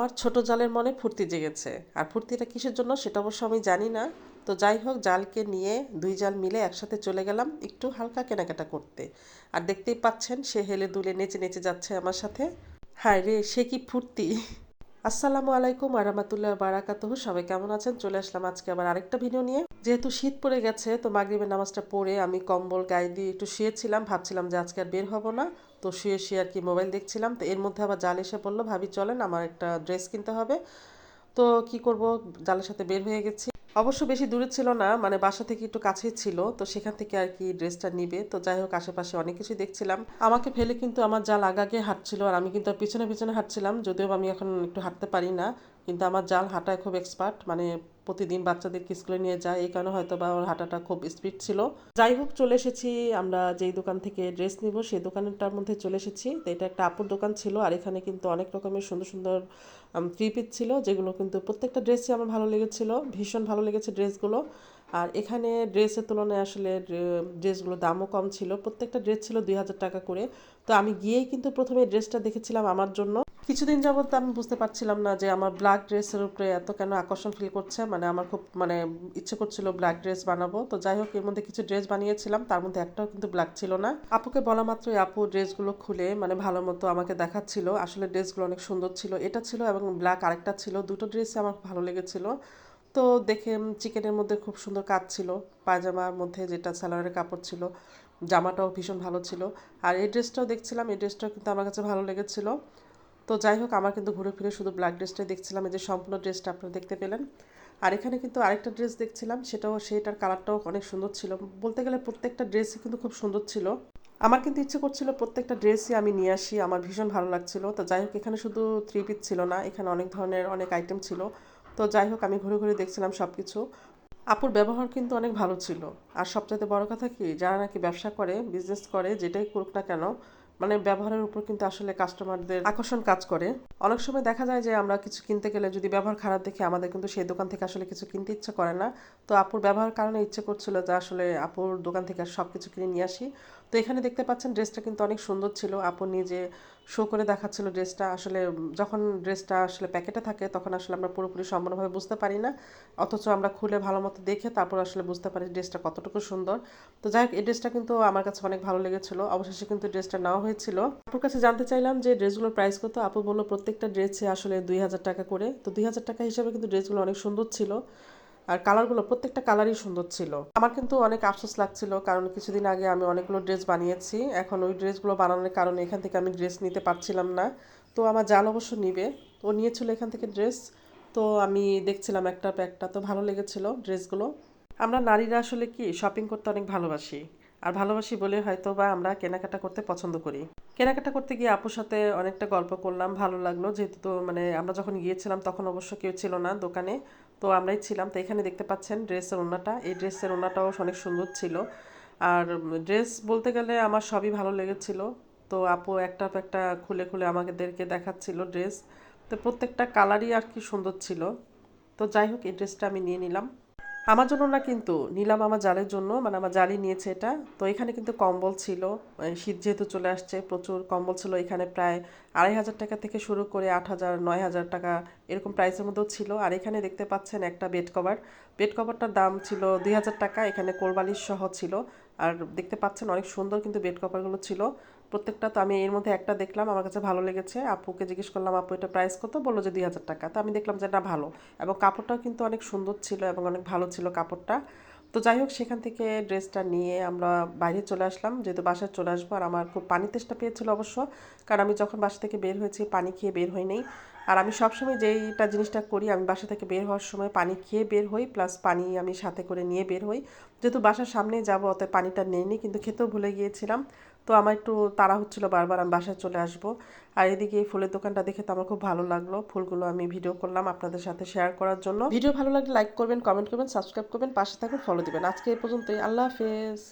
আমার ছোট জালের মনে ফুর্তি জেগেছে। আর ফুর্তিটা কিসের জন্য সেটা অবশ্য আমি জানি না। তো যাই হোক, জালকে নিয়ে দুই জাল মিলে একসাথে চলে গেলাম একটু হালকা কেনাকাটা করতে। আর দেখতেই পাচ্ছেন, সে হেলে দুলে নেচে নেচে যাচ্ছে আমার সাথে। হায় রে, সে কি ফুর্তি! আসসালামু আলাইকুম আরামাতুল্লাহ বারাকাতুহু। সবাই কেমন আছেন? চলে আসলাম আজকে আবার আরেকটা ভিডিও নিয়ে। যেহেতু শীত পড়ে গেছে, তো মাগরিবের নামাজটা পড়ে আমি কম্বল, গায়ে দিয়ে একটু শুয়েছিলাম। ভাবছিলাম যে আজকে আর বের হব না। তো শুয়ে শুয়ে আর কি মোবাইল দেখছিলাম, তো এর মধ্যে আবার জাল এসে বলল ভাবি, চলেন, আমার একটা ড্রেস কিনতে হবে। তো কি করব? জালের সাথে বের হয়ে গেছি। অবশ্য বেশি দূরে ছিল না মানে বাসা থেকে একটু কাছেই ছিল, তো সেখান থেকে আর কি ড্রেসটা নিবে। তো যাই হোক, আশেপাশে অনেক কিছুই দেখছিলাম। আমাকে ফেলে কিন্তু আমার জাল আগাগে হাঁটছিল, আর আমি কিন্তু পিছনে পিছনে হাঁটছিলাম, যদিও আমি এখন একটু হাঁটতে পারি না, কিন্তু আমার জাল হাঁটায় খুব এক্সপার্ট মানে প্রতিদিন বাচ্চাদেরকে স্কুলে নিয়ে যায়। এই কারণে হয়তো বা ওর হাঁটাটা খুব স্পিড ছিল। যাই হোক, চলে এসেছি। আমরা যেই দোকান থেকে ড্রেস নিব সেই দোকানটার মধ্যে চলে এসেছি। তো এটা একটা আপুর দোকান ছিল আর এখানে কিন্তু অনেক রকমের সুন্দর সুন্দর থ্রি পিস ছিল, যেগুলো কিন্তু প্রত্যেকটা ড্রেসই আমার ভালো লেগেছিলো, ভীষণ ভালো লেগেছে ড্রেসগুলো আর এখানে ড্রেসের তুলনায় আসলে ড্রেসগুলো দামও কম ছিল। প্রত্যেকটা ড্রেস ছিল দুই হাজার টাকা করে। তো আমি গিয়েই কিন্তু প্রথমে ড্রেসটা দেখেছিলাম আমার জন্য। কিছুদিন যাবত আমি বুঝতে পারছিলাম না যে আমার ব্ল্যাক ড্রেসের উপরে এত কেন আকর্ষণ ফিল করছে। মানে আমার খুব মানে ইচ্ছে করছিল ব্ল্যাক ড্রেস বানাবো। তো যাই হোক, এর মধ্যে কিছু ড্রেস বানিয়েছিলাম। তার মধ্যে একটাও কিন্তু ব্ল্যাক ছিল না। আপুকে বলা মাত্রই আপু ড্রেসগুলো খুলে মানে ভালো মতো আমাকে দেখাচ্ছিল। আসলে ড্রেসগুলো অনেক সুন্দর ছিল। এটা ছিল এবং ব্ল্যাক আরেকটা ছিল। দুটো ড্রেসই আমার ভালো লেগেছিল। তো দেখে চিকেনের মধ্যে খুব সুন্দর কাজ ছিল। পায়জামার মধ্যে যেটা স্যালোয়ারের কাপড় ছিল, জামাটাও ভীষণ ভালো ছিল। আর এই ড্রেসটাও দেখছিলাম। এই ড্রেসটাও কিন্তু আমার কাছে ভালো লেগেছিলো। তো যাই হোক, আমার কিন্তু ঘুরে ফিরে শুধু ব্ল্যাক ড্রেসটাই দেখছিলাম, এই যে সম্পূর্ণ ড্রেসটা আপনারা দেখতে পেলেন। আর এখানে কিন্তু আরেকটা ড্রেস দেখছিলাম, সেটাও সেটার কালারটাও অনেক সুন্দর ছিল। বলতে গেলে প্রত্যেকটা ড্রেসই কিন্তু খুব সুন্দর ছিল। আমার কিন্তু ইচ্ছে করছিল প্রত্যেকটা ড্রেসই আমি নিয়ে আসি, আমার ভীষণ ভালো লাগছিল। তো যাই হোক, এখানে শুধু থ্রি পিস ছিল না, এখানে অনেক ধরনের, অনেক আইটেম ছিল। তো যাই হোক, আমি ঘুরে ঘুরে দেখছিলাম সব কিছু আপুর ব্যবহার কিন্তু অনেক ভালো ছিল। আর সবচাইতে বড় কথা কি, যারা নাকি ব্যবসা করে বিজনেস করে, যেটাই করুক না কেন মানে ব্যবহারের উপর কিন্তু আসলে কাস্টমারদের আকর্ষণ কাজ করে। অনেক সময় দেখা যায় যে আমরা কিছু কিনতে গেলে যদি ব্যবহার খারাপ দেখে আমাদের কিন্তু সেই দোকান থেকে আসলে কিছু কিনতে ইচ্ছে করে না। তো আপুর ব্যবহার কারণে ইচ্ছে করছিল যে আসলে আপুর দোকান থেকে সব কিছু কিনে নিয়ে আসি। তো এখানে দেখতে পাচ্ছেন ড্রেসটা কিন্তু অনেক সুন্দর ছিল। আপু নিজে শো করে দেখাচ্ছিল ড্রেসটা আসলে যখন ড্রেসটা আসলে প্যাকেটে থাকে, তখন আসলে আমরা পুরোপুরি সম্পূর্ণভাবে বুঝতে পারি না। অথচ আমরা খুলে ভালো মতো দেখে তারপর আসলে বুঝতে পারি ড্রেসটা কতটুকু সুন্দর। তো যাই হোক, এই ড্রেসটা কিন্তু আমার কাছে অনেক ভালো লেগেছিল। অবশেষে কিন্তু ড্রেসটা নেওয়া হয়েছিল। আপুর কাছে জানতে চাইলাম যে ড্রেসগুলোর প্রাইস কত? আপু বলল, প্রত্যেকটা ড্রেসে আসলে দুই হাজার টাকা করে। তো দুই হাজার টাকা হিসাবে কিন্তু ড্রেসগুলো অনেক সুন্দর ছিল। আর কালারগুলো প্রত্যেকটা কালারই সুন্দর ছিল। আমার কিন্তু অনেক আফসোস লাগছিল কারণ কিছুদিন আগে আমি অনেকগুলো ড্রেস বানিয়েছি। এখন ওই ড্রেসগুলো বানানোর কারণে এখান থেকে আমি ড্রেস নিতে পারছিলাম না। তো আমার জাল অবশ্য নিবে। ও নিয়েছিল এখান থেকে ড্রেস। তো আমি দেখছিলাম একটা একটা তো ভালো লেগেছিল ড্রেসগুলো। আমরা নারীরা আসলে কি শপিং করতে অনেক ভালোবাসি। আর ভালোবাসি বলে হয়তো বা আমরা কেনাকাটা করতে পছন্দ করি। কেনাকাটা করতে গিয়ে আপুর সাথে অনেকটা গল্প করলাম। ভালো লাগল। যেহেতু তো মানে আমরা যখন গিয়েছিলাম তখন অবশ্য কেউ ছিল না দোকানে। তো আমরাই ছিলাম। তো এখানে দেখতে পাচ্ছেন ড্রেসের ওনাটা এই ড্রেসের ওনাটাও অনেক সুন্দর ছিল। আর ড্রেস বলতে গেলে আমার সবই ভালো লেগেছিল। তো আপু একটা একটা খুলে খুলে আমাদেরকে দেখাচ্ছিল ড্রেস। তো প্রত্যেকটা কালারই আর কি সুন্দর ছিল। তো যাই হোক, এই ড্রেসটা আমি নিয়ে নিলাম। আমার জন্য না কিন্তু নিলাম আমার জালের জন্য মানে আমার জালই নিয়েছে এটা। তো এখানে কিন্তু কম্বল ছিল শীত যেহেতু চলে আসছে, প্রচুর কম্বল ছিল এখানে প্রায় আড়াই হাজার টাকা থেকে শুরু করে আট হাজার, নয় হাজার টাকা এরকম প্রাইসের মধ্যেও ছিল। আর এখানে দেখতে পাচ্ছেন একটা বেড কভার বেড কভারটার দাম ছিল দুই হাজার টাকা, এখানে কোলবালিশ সহ ছিল। আর দেখতে পাচ্ছেন অনেক সুন্দর কিন্তু বেড কভারগুলো ছিল। প্রত্যেকটা তো আমি এর মধ্যে একটা দেখলাম, আমার কাছে ভালো লেগেছে। আপুকে জিজ্ঞেস করলাম, আপু, এটা প্রাইস কত? বলল যে দুই হাজার টাকা। তো আমি দেখলাম যে এটা ভালো। এবং কাপড়টাও কিন্তু অনেক সুন্দর ছিল এবং অনেক ভালো ছিল কাপড়টা। তো যাই হোক, সেখান থেকে ড্রেসটা নিয়ে আমরা বাইরে চলে আসলাম। যেহেতু বাসায় চলে আসব আর আমার খুব পানি তেষ্টা পেয়েছিল অবশ্য, কারণ আমি যখন বাসা থেকে বের হয়েছি, পানি খেয়ে বের হই নেই। আর আমি সবসময় যেইটা জিনিসটা করি, আমি বাসা থেকে বের হওয়ার সময় পানি খেয়ে বের হই প্লাস পানি আমি সাথে করে নিয়ে বের হই। যেহেতু বাসার সামনে যাব, অতএব পানিটা নেইনি, কিন্তু খেতেও ভুলে গিয়েছিলাম। তো আমার একটু তাড়া হচ্ছিল, বারবার আমি বাসায় চলে আসব। আর এদিকে এই ফুলের দোকানটা দেখে তো আমার খুব ভালো লাগল। ফুলগুলো আমি ভিডিও করলাম আপনাদের সাথে শেয়ার করার জন্য। ভিডিও ভালো লাগলে লাইক করবেন কমেন্ট করবেন সাবস্ক্রাইব করবেন, পাশে থাকুন ফলো দিবেন। আজকে এই পর্যন্তই, আল্লাহ হাফেজ।